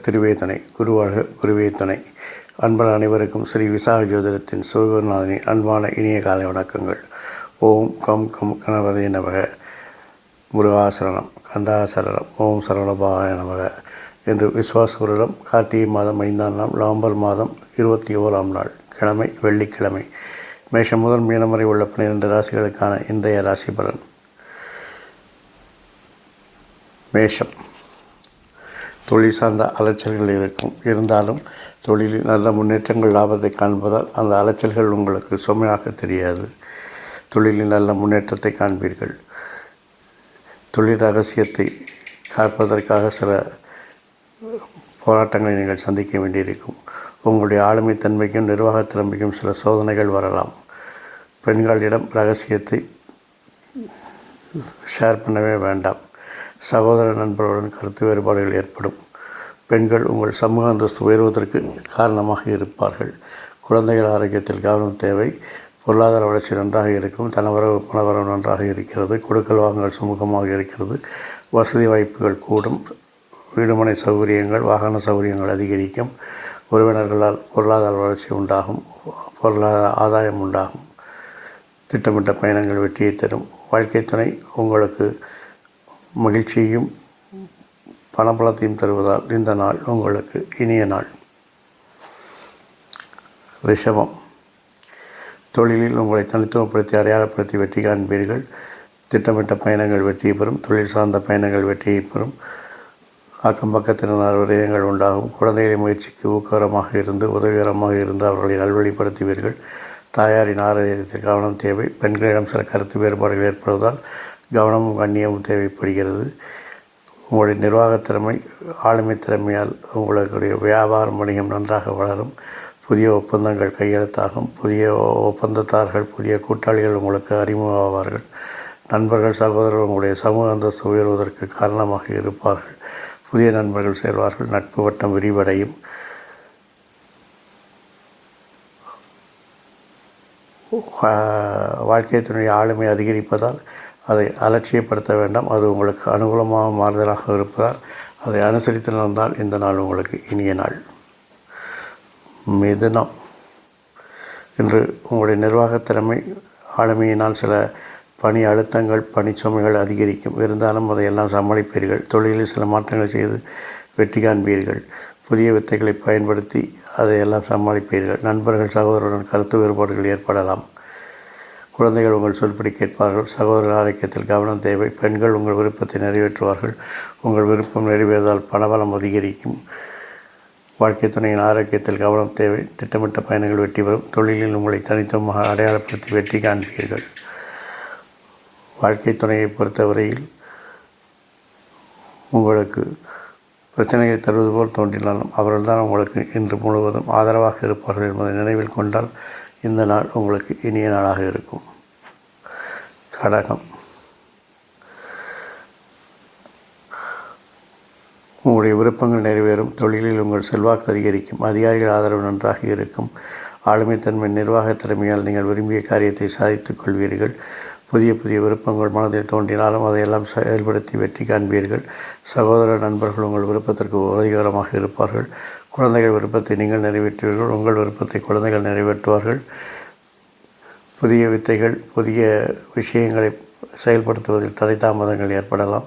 திருவேதனை குருவாக குருவே அன்பர் அனைவருக்கும் ஸ்ரீ விசாக ஜோதிடத்தின் சிவகுருநாதனின் அன்பான இனிய காலை வணக்கங்கள். ஓம் கம் கம் கணபதி நமக. முருகாசரணம் கந்தாசரணம். ஓம் சரவணபாய நமக. என்று விஸ்வாசபுரிடம் கார்த்திகை மாதம் ஐந்தாம் நாள் நவம்பர் மாதம் இருபத்தி ஓராம் நாள் கிழமை வெள்ளிக்கிழமை மேஷம் முதல் மீனம் வரை உள்ள பனிரெண்டு ராசிகளுக்கான இன்றைய ராசி பலன் மேஷம். தொழில் சார்ந்த அலைச்சல்கள் இருக்கும். இருந்தாலும் தொழிலில் நல்ல முன்னேற்றங்கள் லாபத்தை காண்பதால் அந்த அலைச்சல்கள் உங்களுக்கு சுமையாக தெரியாது. தொழிலில் நல்ல முன்னேற்றத்தை காண்பீர்கள். தொழில் ரகசியத்தை காப்பதற்காக சில போராட்டங்களை நீங்கள் சந்திக்க வேண்டியிருக்கும். உங்களுடைய ஆளுமை தன்மைக்கும் நிர்வாக திறமைக்கும் சில சோதனைகள் வரலாம். பெண்களிடம் ரகசியத்தை ஷேர் பண்ணவே வேண்டாம். சகோதர நண்பர்களுடன் கருத்து வேறுபாடுகள் ஏற்படும். பெண்கள் உங்கள் சமூக அந்தஸ்து உயர்வதற்கு காரணமாக இருப்பார்கள். குழந்தைகள் ஆரோக்கியத்தில் கவனம் தேவை. பொருளாதார வளர்ச்சி நன்றாக இருக்கும். தனவரவு பணவரவு நன்றாக இருக்கிறது. கொடுக்கல் வாங்கல் சுமூகமாக இருக்கிறது. வசதி வாய்ப்புகள் கூடும். வீடுமனை சௌகரியங்கள் வாகன சௌகரியங்கள் அதிகரிக்கும். உறவினர்களால் பொருளாதார வளர்ச்சி உண்டாகும். பொருளாதார ஆதாயம் உண்டாகும். திட்டமிட்ட பயணங்கள் வெற்றியை தரும். வாழ்க்கை துணை உங்களுக்கு மகிழ்ச்சியையும் பணபலத்தையும் தருவதால் இந்த நாள் உங்களுக்கு இனிய நாள். ரிஷபம் தொழிலில் உங்களை தனித்துவப்படுத்தி அடையாளப்படுத்தி வெற்றி காண்பீர்கள் திட்டமிட்ட பயணங்கள் வெற்றியை பெறும். தொழில் சார்ந்த பயணங்கள் வெற்றியை பெறும். அக்கம் பக்கத்தினர் விரயங்கள் உண்டாகும். குழந்தைகளின் முயற்சிக்கு ஊக்ககரமாக இருந்து உதவிகரமாக இருந்து அவர்களை நல்வழிப்படுத்துவீர்கள். தாயாரின் ஆரோக்கியத்தில் கவனம் தேவை. பெண்களிடம் சில கருத்து வேறுபாடுகள் ஏற்படுவதால் கவனமும் கண்ணியமும் தேவைப்படுகிறது. உங்களுடைய நிர்வாகத் திறமை ஆளுமை திறமையால் உங்களுடைய வியாபாரம் வணிகம் நன்றாக வளரும். புதிய ஒப்பந்தங்கள் கையெழுத்தாகும். புதிய ஒப்பந்தத்தார்கள் புதிய கூட்டாளிகள் உங்களுக்கு அறிமுகமாவார்கள். நண்பர்கள் சகோதரர் உங்களுடைய சமூக அந்தஸ்து உயர்வதற்கு காரணமாக இருப்பார்கள். புதிய நண்பர்கள் சேர்வார்கள் நட்பு வட்டம் விரிவடையும். வாழ்க்கை துணை ஆளுமை அதிகரிப்பதால் அதை அலட்சியப்படுத்த வேண்டாம். அது உங்களுக்கு அனுகூலமாக மாறுதலாக இருப்பதால் அதை அனுசரித்து நடந்தால் இந்த நாள் உங்களுக்கு இனிய நாள். மிதுனம். இன்று உங்களுடைய நிர்வாக திறமை ஆளுமையினால் சில பணி அழுத்தங்கள் பணிச்சுமைகள் அதிகரிக்கும். இருந்தாலும் அதையெல்லாம் சமாளிப்பீர்கள். தொழிலில் சில மாற்றங்கள் செய்து வெற்றி காண்பீர்கள். புதிய வித்தைகளை பயன்படுத்தி அதையெல்லாம் சமாளிப்பீர்கள். நண்பர்கள் சகோதரருடன் கருத்து வேறுபாடுகள் ஏற்படலாம். குழந்தைகள் உங்கள் சொல்படி கேட்பார்கள். சகோதரர் ஆரோக்கியத்தில் கவனம் தேவை. பெண்கள் உங்கள் விருப்பத்தை நிறைவேற்றுவார்கள். உங்கள் விருப்பம் நிறைவேறுவதால் பணபலம் அதிகரிக்கும். வாழ்க்கை துணையின் ஆரோக்கியத்தில் கவனம் தேவை. திட்டமிட்ட பயணங்கள் வெற்றி பெறும். தொழிலில் உங்களை தனித்துவமாக அடையாளப்படுத்தி வெற்றி காண்பீர்கள். வாழ்க்கை துணையை பொறுத்தவரையில் உங்களுக்கு பிரச்சனைகளை தருவது போல் தோன்றினாலும் அவர்கள்தான் உங்களுக்கு இன்று முழுவதும் ஆதரவாக இருப்பார்கள் என்பதை நினைவில் கொண்டால் இந்த நாள் உங்களுக்கு இனிய நாளாக இருக்கும். கடகம். உங்களுடைய விருப்பங்கள் நிறைவேறும். தொழிலில் உங்கள் செல்வாக்கு அதிகரிக்கும். அதிகாரிகள் ஆதரவு நன்றாக இருக்கும். ஆளுமைத்தன்மை நிர்வாக திறமையால் நீங்கள் விரும்பிய காரியத்தை சாதித்துக் கொள்வீர்கள். புதிய புதிய விருப்பங்கள் மனதில் தோன்றினாலும் அதையெல்லாம் செயல்படுத்தி வெற்றி காண்பீர்கள். சகோதர நண்பர்கள் உங்கள் விருப்பத்திற்கு உதவிகரமாக இருப்பார்கள். குழந்தைகள் விருப்பத்தை நீங்கள் நிறைவேற்றுவீர்கள். உங்கள் விருப்பத்தை குழந்தைகள் நிறைவேற்றுவார்கள். புதிய வித்தைகள் புதிய விஷயங்களை செயல்படுத்துவதில் தடை தாமதங்கள் ஏற்படலாம்.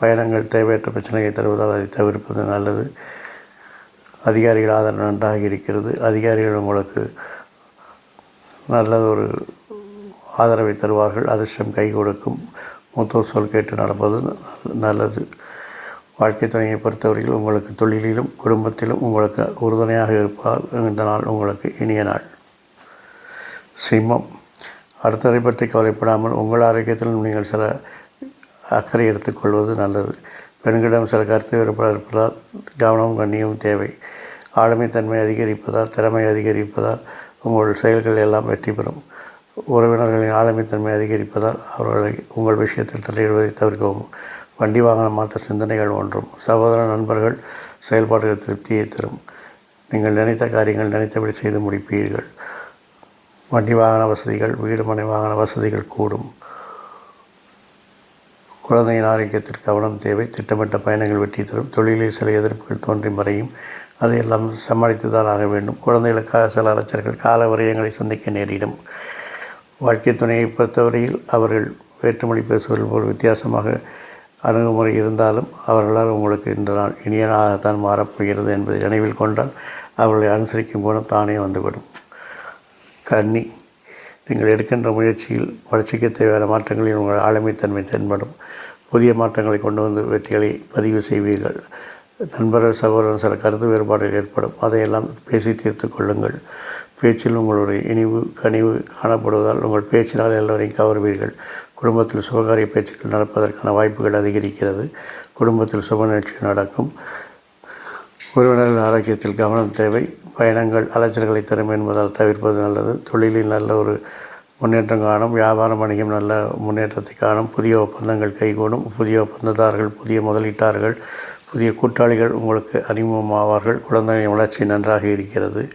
பயணங்கள் தேவையற்ற பிரச்சனையை தருவதால் அதை தவிர்ப்பது நல்லது. அதிகாரிகள் ஆதரவு நன்றாக இருக்கிறது. அதிகாரிகள் உங்களுக்கு நல்லதொரு ஆதரவை தருவார்கள் அதிர்ஷ்டம் கை கொடுக்கும். மூத்தோர் சொல் கேட்டு நடப்பது நல்லது. வாழ்க்கை துணையை பொறுத்தவரையில் உங்களுக்கு தொழிலிலும் குடும்பத்திலும் உங்களுக்கு உறுதுணையாக இருப்பால் இந்த நாள் உங்களுக்கு இனிய நாள். சிம்மம். அடுத்தவரை பற்றி கவலைப்படாமல் உங்கள் ஆரோக்கியத்திலும் நீங்கள் சில அக்கறை எடுத்துக்கொள்வது நல்லது. பெண்களிடம் சில கருத்து வேறுபாடு இருப்பதால் கவனமும் கண்ணியமும் தேவை. ஆளுமை தன்மை அதிகரிப்பதால் திறமை அதிகரிப்பதால் உங்கள் செயல்கள் எல்லாம் வெற்றி பெறும். உறவினர்களின் ஆளுமைத்தன்மை அதிகரிப்பதால் அவர்களை உங்கள் விஷயத்தில் தலையிடுவதை தவிர்க்கவும். வண்டி வாகனம் மாற்ற சிந்தனைகள் ஒன்றும். சகோதர நண்பர்கள் செயல்பாடுகள் திருப்தியை தரும். நீங்கள் நினைத்த காரியங்கள் நினைத்தபடி செய்து முடிப்பீர்கள். வண்டி வாகன வசதிகள் வீடு மனை வாகன வசதிகள் கூடும். குழந்தையின் ஆரோக்கியத்தில் கவனம் தேவை. திட்டமிட்ட பயணங்கள் வெற்றி தரும். தொழிலில் சில எதிர்ப்புகள் தோன்றி மறையும். அதையெல்லாம் சமாளித்து தான் ஆக வேண்டும். குழந்தைகளுக்காக சில அரசர்கள் கால விரயங்களை சந்திக்க நேரிடும். வாழ்க்கை துணையை பொறுத்தவரையில் அவர்கள் வேற்றுமொழி பேசுவதில் போல் வித்தியாசமாக அணுகுமுறை இருந்தாலும் அவர்களால் உங்களுக்கு இந்த நாள் இனிய நாளாகத்தான் மாறப்போகிறது என்பதை நினைவில் கொண்டால் அவர்களை அனுசரிக்கும் குணம் தானே வந்துவிடும். கன்னி நீங்கள் எடுக்கின்ற முயற்சியில் வளர்ச்சிக்கு தேவையான மாற்றங்களில் உங்கள் ஆளுமைத்தன்மை தென்படும். புதிய மாற்றங்களை கொண்டு வந்து வெற்றிகளை பதிவு செய்வீர்கள். நண்பர்கள் சகோதரர் சில கருத்து வேறுபாடுகள் ஏற்படும். அதையெல்லாம் பேசி தீர்த்து கொள்ளுங்கள். பேச்சில் உங்களுடைய இனிவு கனிவு காணப்படுவதால் உங்கள் பேச்சினால் எல்லோரையும் கவர்வீர்கள். குடும்பத்தில் சுபகாரிய பேச்சுக்கள் நடப்பதற்கான வாய்ப்புகள் அதிகரிக்கிறது. குடும்பத்தில் சுப நிகழ்ச்சி நடக்கும். உறவினர்கள் ஆரோக்கியத்தில் கவனம் தேவை. பயணங்கள் அலைச்சல்களை தரும் என்பதால் தவிர்ப்பது நல்லது. தொழிலில் நல்ல ஒரு முன்னேற்றம் காணும். வியாபாரம் வணிகம் நல்ல முன்னேற்றத்தை காணும். புதிய ஒப்பந்தங்கள் கைகூடும். புதிய ஒப்பந்ததாரர்கள் புதிய முதலீட்டாளர்கள் புதிய கூட்டாளிகள் உங்களுக்கு அறிமுகமாவார்கள். குழந்தைகளின் வளர்ச்சி நன்றாக இருக்கிறது.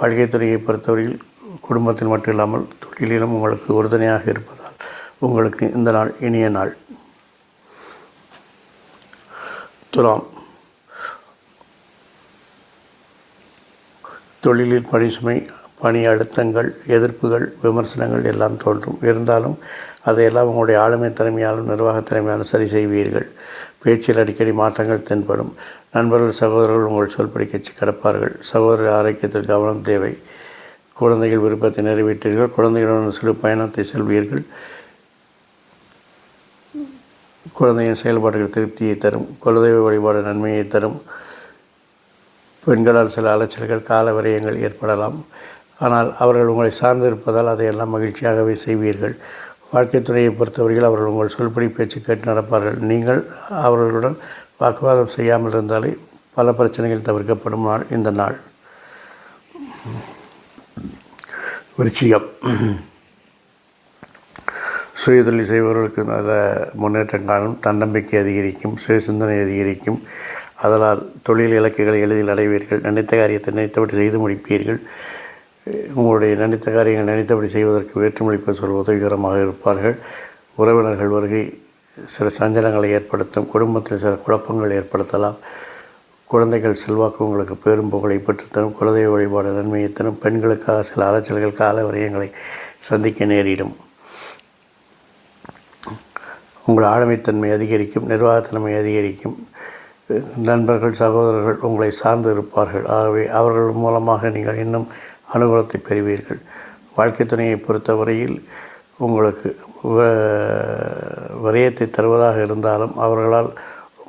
வாழ்க்கைத்துறையை பொறுத்தவரையில் குடும்பத்தில் மட்டும் இல்லாமல் தொழிலிலும் உங்களுக்கு உறுதுணையாக இருப்பதால் உங்களுக்கு இந்த நாள் இனிய நாள். துலாம். தொழிலில் பணிசுமை பணி அழுத்தங்கள் எதிர்ப்புகள் விமர்சனங்கள் எல்லாம் தோன்றும். இருந்தாலும் அதையெல்லாம் உங்களுடைய ஆளுமை திறமையாலும் நிர்வாக திறமையாலும் சரி செய்வீர்கள். பேச்சில் அடிக்கடி மாற்றங்கள் தென்படும். நண்பர்கள் சகோதரர்கள் உங்கள் சொல்படி கட்சி கிடப்பார்கள். சகோதரர் ஆரோக்கியத்தில் கவனம் தேவை. குழந்தைகள் விருப்பத்தை நிறைவேற்றீர்கள் குழந்தைகளுடன் சிறு பயணத்தை செல்வீர்கள். குழந்தையின் செயல்பாடுகள் திருப்தியை தரும். குலதெய்வ வழிபாடு நன்மையை தரும். பெண்களால் சில அலைச்சல்கள் கால விரயங்கள் ஏற்படலாம். ஆனால் அவர்கள் உங்களை சார்ந்திருப்பதால் அதையெல்லாம் மகிழ்ச்சியாகவே செய்வீர்கள். வாழ்க்கை துணையை பொறுத்தவரையில் அவர்கள் உங்கள் சொல்படி பேச்சு கேட்டு நடப்பார்கள். நீங்கள் அவர்களுடன் வாக்குவாதம் செய்யாமல் இருந்தாலே பல பிரச்சனைகள் தவிர்க்கப்படும் நாள் இந்த நாள். விருச்சிகம். சுயதொழில் செய்பவர்களுக்கு நல்ல முன்னேற்றம் காணும் தன்னம்பிக்கை அதிகரிக்கும் சுயசிந்தனை அதிகரிக்கும். அதனால் தொழில் இலக்குகளை எளிதில் அடைவீர்கள். நினைத்த காரியத்தை நினைத்தபடி செய்து முடிப்பீர்கள். உங்களுடைய நினைத்த காரியங்கள் நினைத்தபடி செய்வதற்கு வேற்றுமொழி சொல் உதவிகரமாக இருப்பார்கள். உறவினர்கள் வருகை சில சஞ்சலங்களை ஏற்படுத்தும் குடும்பத்தில் சில குழப்பங்கள் ஏற்படுத்தலாம். குழந்தைகள் செல்வாக்கு உங்களுக்கு பெரும் புகழை பெற்றுத்தரும். குலதெய்வ வழிபாடு நன்மையை தரும். பெண்களுக்காக சில அலைச்சல்கள் கால விரயங்களை சந்திக்க நேரிடும். உங்கள் ஆளுமைத்தன்மை அதிகரிக்கும் நிர்வாகத்தன்மை அதிகரிக்கும். நண்பர்கள் சகோதரர்கள் உங்களை சார்ந்து இருப்பார்கள். ஆகவே அவர்கள் மூலமாக நீங்கள் இன்னும் அனுகூலத்தை பெறுவீர்கள். வாழ்க்கை துணையை பொறுத்தவரையில் உங்களுக்கு விரயத்தை தருவதாக இருந்தாலும் அவர்களால்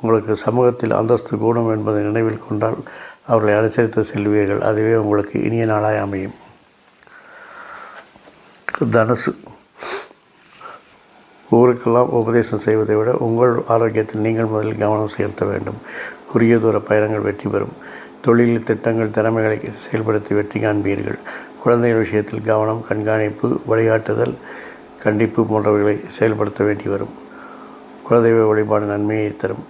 உங்களுக்கு சமூகத்தில் அந்தஸ்து கூடும் என்பதை நினைவில் கொண்டால் அவர்களை அனுசரித்து செல்வீர்கள். அதுவே உங்களுக்கு இனிய நாளாக அமையும். தனுசு. ஊருக்கெல்லாம் உபதேசம் செய்வதை விட உங்கள் ஆரோக்கியத்தில் நீங்கள் முதலில் கவனம் செலுத்த வேண்டும். குறுகிய தூர பயணங்கள் வெற்றி பெறும். தொழில் திட்டங்கள் திறமைகளை செயல்படுத்தி வெற்றி காண்பீர்கள். குழந்தைகள் விஷயத்தில் கவனம் கண்காணிப்பு வழிகாட்டுதல் கண்டிப்பு போன்றவைகளை செயல்படுத்த வேண்டி வரும். குலதெய்வ வழிபாடு நன்மையை தரும்.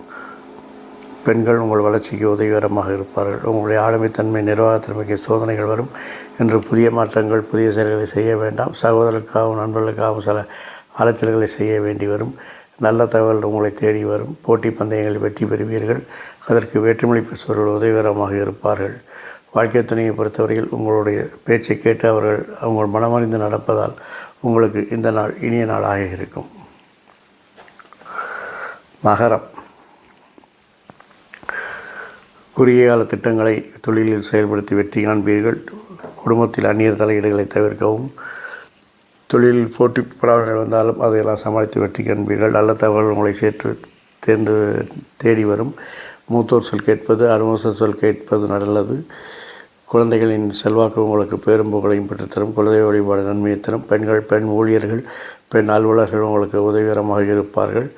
பெண்கள் உங்கள் வளர்ச்சிக்கு உதவிகரமாக இருப்பார்கள். உங்களுடைய ஆளுமைத்தன்மை நிர்வாகத்திறமைக்கு சோதனைகள் வரும் என்று புதிய மாற்றங்கள் புதிய செயல்களை செய்ய வேண்டாம். சகோதரர்களுக்காகவும் நண்பர்களுக்காகவும் சில அலைச்சல்களை செய்ய வேண்டி வரும். நல்ல தகவல் உங்களை தேடி வரும். போட்டி பந்தயங்களில் வெற்றி பெறுவீர்கள். அதற்கு வேற்றுமொழி பேசுபவர்கள் உதவிகரமாக இருப்பார்கள். வாழ்க்கை துணையை பொறுத்தவரையில் உங்களுடைய பேச்சை கேட்டு அவர்கள் அவங்க மனமறிந்து நடப்பதால் உங்களுக்கு இந்த நாள் இனிய நாளாக இருக்கும். மகரம். குறுகிய கால திட்டங்களை தொழிலில் செயல்படுத்தி வெற்றி காண்பீர்கள். குடும்பத்தில் அந்நியர் தலையீடுகளை தவிர்க்கவும். தொழிலில் போட்டி பொறாமைகள் வந்தாலும் அதையெல்லாம் சமாளித்து வெற்றி காண்பீர்கள். நல்ல தகவல் உங்களை சேர்த்து தேர்ந்து தேடி வரும். மூத்தோர் சொல் கேட்பது அனுமோச சொல் கேட்பது நல்லது. குழந்தைகளின் செல்வாக்கு உங்களுக்கு பெரும் புகழையும் பெற்றுத்தரும். குழந்தை வழிபாடு நன்மையை தரும். பெண்கள் பெண் ஊழியர்கள் பெண் அலுவலர்கள் உங்களுக்கு உதவிகரமாக இருப்பார்கள்.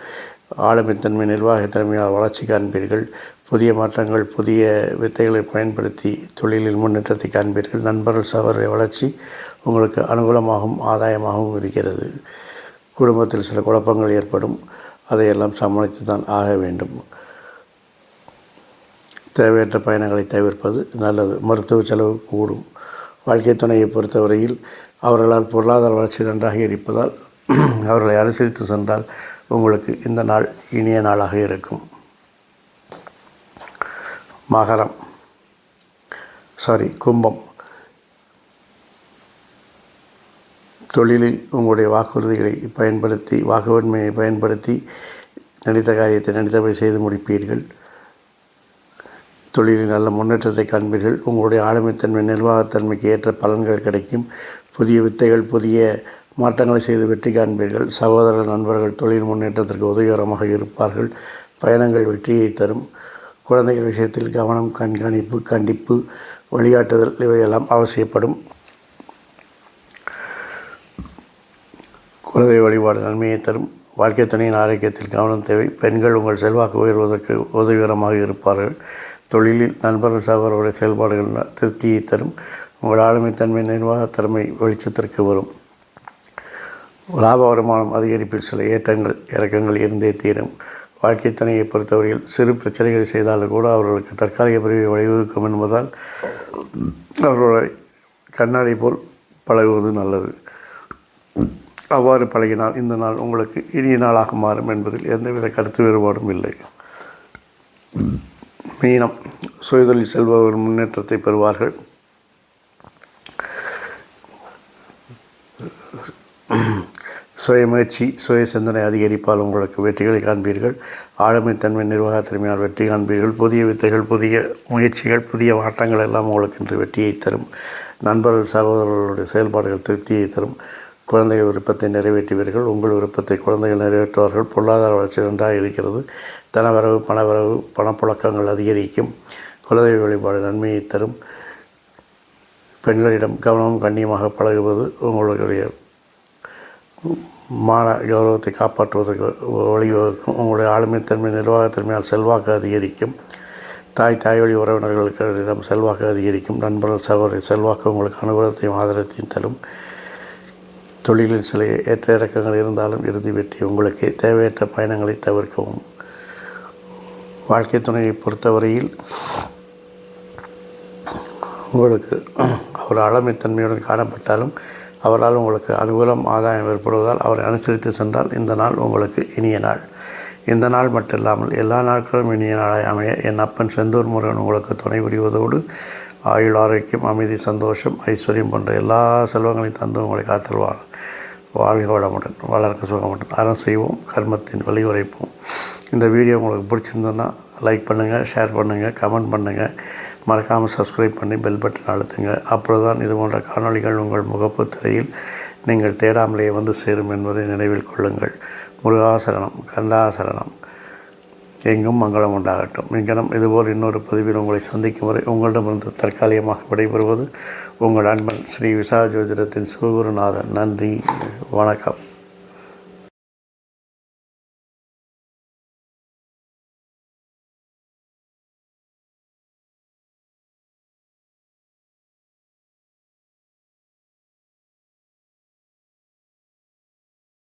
ஆளுமைத்தன்மை நிர்வாக வளர்ச்சி காண்பீர்கள். புதிய மாற்றங்கள் புதிய வித்தைகளை பயன்படுத்தி தொழிலில் முன்னேற்றத்தை காண்பீர்கள். நண்பர்கள் சகோதர வளர்ச்சி உங்களுக்கு அனுகூலமாகவும் ஆதாயமாகவும் இருக்கிறது. குடும்பத்தில் சில குழப்பங்கள் ஏற்படும். அதையெல்லாம் சமாளித்து தான் ஆக வேண்டும். தேவையற்ற பயணங்களை தவிர்ப்பது நல்லது. மருத்துவ செலவு கூடும். வாழ்க்கை துணையை பொறுத்தவரையில் அவர்களால் பொருளாதார வளர்ச்சி நன்றாக இருப்பதால் அவர்களை அனுசரித்து சென்றால் உங்களுக்கு இந்த நாள் இனிய நாளாக இருக்கும். மகரம். சாரி கும்பம். தொழிலில் உங்களுடைய வாக்குறுதிகளை பயன்படுத்தி வாக்குவன்மையை பயன்படுத்தி நினைத்த காரியத்தை நினைத்தபடி செய்து முடிப்பீர்கள். தொழிலில் நல்ல முன்னேற்றத்தை காண்பீர்கள். உங்களுடைய ஆளுமைத்தன்மை நிர்வாகத்தன்மைக்கு ஏற்ற பலன்கள் கிடைக்கும். புதிய வித்தைகள் புதிய மாற்றங்களை செய்து வெற்றி காண்பீர்கள். சகோதர நண்பர்கள் தொழில் முன்னேற்றத்திற்கு உதவிகரமாக இருப்பார்கள். பயணங்கள் வெற்றியை தரும். குழந்தைகள் விஷயத்தில் கவனம் கண்காணிப்பு கண்டிப்பு வழிகாட்டுதல் இவையெல்லாம் அவசியப்படும். குழந்தை வழிபாடு நன்மையை தரும். வாழ்க்கை துணையின் ஆரோக்கியத்தில் கவனம் தேவை. பெண்கள் உங்கள் செல்வாக்கு உயர்வதற்கு உதவிகரமாக இருப்பார்கள். தொழிலில் நண்பர்கள் சகோதரருடைய செயல்பாடுகள் திருப்தியை தரும். உங்கள் ஆளுமைத்தன்மை நிர்வாகத்திறமை வெளிச்சத்திற்கு வரும். லாப வருமானம் அதிகரிப்பில் சில ஏற்றங்கள் இறக்கங்கள் இருந்தே தீரும். வாழ்க்கை துணையை பொறுத்தவரையில் சிறு பிரச்சனைகள் செய்தாலும் கூட அவர்களுக்கு தற்காலிக பிரிவை வழிவகுக்கும் என்பதால் அவர்களுடைய கண்ணாடி போல் பழகுவது நல்லது. அவ்வாறு பழகினால் இந்த நாள் உங்களுக்கு இனிய நாளாக மாறும் என்பதில் எந்தவித கருத்து வேறுபாடும் இல்லை. மீனம் சுயதொழில் செல்பவர்கள் முன்னேற்றத்தை பெறுவார்கள். சுய முயற்சி சுய சிந்தனை அதிகரிப்பால் உங்களுக்கு வெற்றிகளை காண்பீர்கள். ஆளுமைத்தன்மை நிர்வாக திறமையால் வெற்றி காண்பீர்கள். புதிய வித்தைகள் புதிய முயற்சிகள் புதிய மாற்றங்கள் எல்லாம் உங்களுக்கு இன்று வெற்றியை தரும். நண்பர்கள் சகோதரர்களுடைய செயல்பாடுகள் திருப்தியை தரும். குழந்தைகள் விருப்பத்தை நிறைவேற்றுவீர்கள். உங்கள் விருப்பத்தை குழந்தைகள் நிறைவேற்றுவார்கள். பொருளாதார வளர்ச்சி நன்றாக இருக்கிறது. தனவரவு பணவரவு பணப்புழக்கங்கள் அதிகரிக்கும். குலதெய்வ வழிபாடு நன்மையை தரும். பெண்களிடம் கவனமும் கண்ணியமாக பழகுவது உங்களுடைய மான கௌரவத்தை காப்பாற்றுவதற்கு வழிவகுக்கும். உங்களுடைய ஆளுமைத்தன்மை நிர்வாகத்தன்மையால் செல்வாக்கு அதிகரிக்கும். தாய் தாய் வழி உறவினர்களுக்கிடம் செல்வாக்கு அதிகரிக்கும். நண்பர்கள் சகோதரி செல்வாக்கு உங்களுக்கு அனுபவத்தையும் ஆதரத்தையும் தரும். தொழிலில் சில ஏற்ற இறக்கங்கள் இருந்தாலும் இறுதி வெற்றி உங்களுக்கு தேவையற்ற பயணங்களை தவிர்க்கவும். வாழ்க்கை துணையை பொறுத்தவரையில் உங்களுக்கு ஒரு ஆளுமைத்தன்மையுடன் காணப்பட்டாலும் அவரால் உங்களுக்கு அனுகூலம் ஆதாயம் ஏற்படுவதால் அவரை அனுசரித்து சென்றால் இந்த நாள் உங்களுக்கு இனிய நாள். இந்த நாள் மட்டும் இல்லாமல் எல்லா நாட்களும் இனிய நாளாய் அமைய. என் அப்பன் செந்தூர் முருகன் உங்களுக்கு துணை புரிவதோடு ஆயுள் ஆரோக்கியம் அமைதி சந்தோஷம் ஐஸ்வர்யம் போன்ற எல்லா செல்வங்களையும் தந்து உங்களை காத்தல்வார் வாழ்க வளமுடன். வளர்க்க சுகமுடன். அறம் செய்வோம் கர்மத்தின் வழி உரைப்போம். இந்த வீடியோ உங்களுக்கு பிடிச்சிருந்ததுன்னா லைக் பண்ணுங்கள் ஷேர் பண்ணுங்கள் கமெண்ட் பண்ணுங்கள் மறக்காமல் சப்ஸ்கிரைப் பண்ணி பெல் பட்டன் அழுத்துங்க. அப்பொழுது தான் இது போன்ற காணொலிகள் உங்கள் முகப்பு திரையில் நீங்கள் தேடாமலேயே வந்து சேரும் என்பதை நினைவில் கொள்ளுங்கள். முருகாசரணம் கந்தாசரணம் எங்கும் மங்களம் உண்டாகட்டும். இங்கனம் இதுபோல் இன்னொரு பதிவில் உங்களை சந்திக்கும் வரை உங்களிடமிருந்து தற்காலிகமாக விடைபெறுவது உங்கள் அன்பன் ஸ்ரீ விசா ஜோதிடத்தின் சிவகுருநாதன். நன்றி வணக்கம்.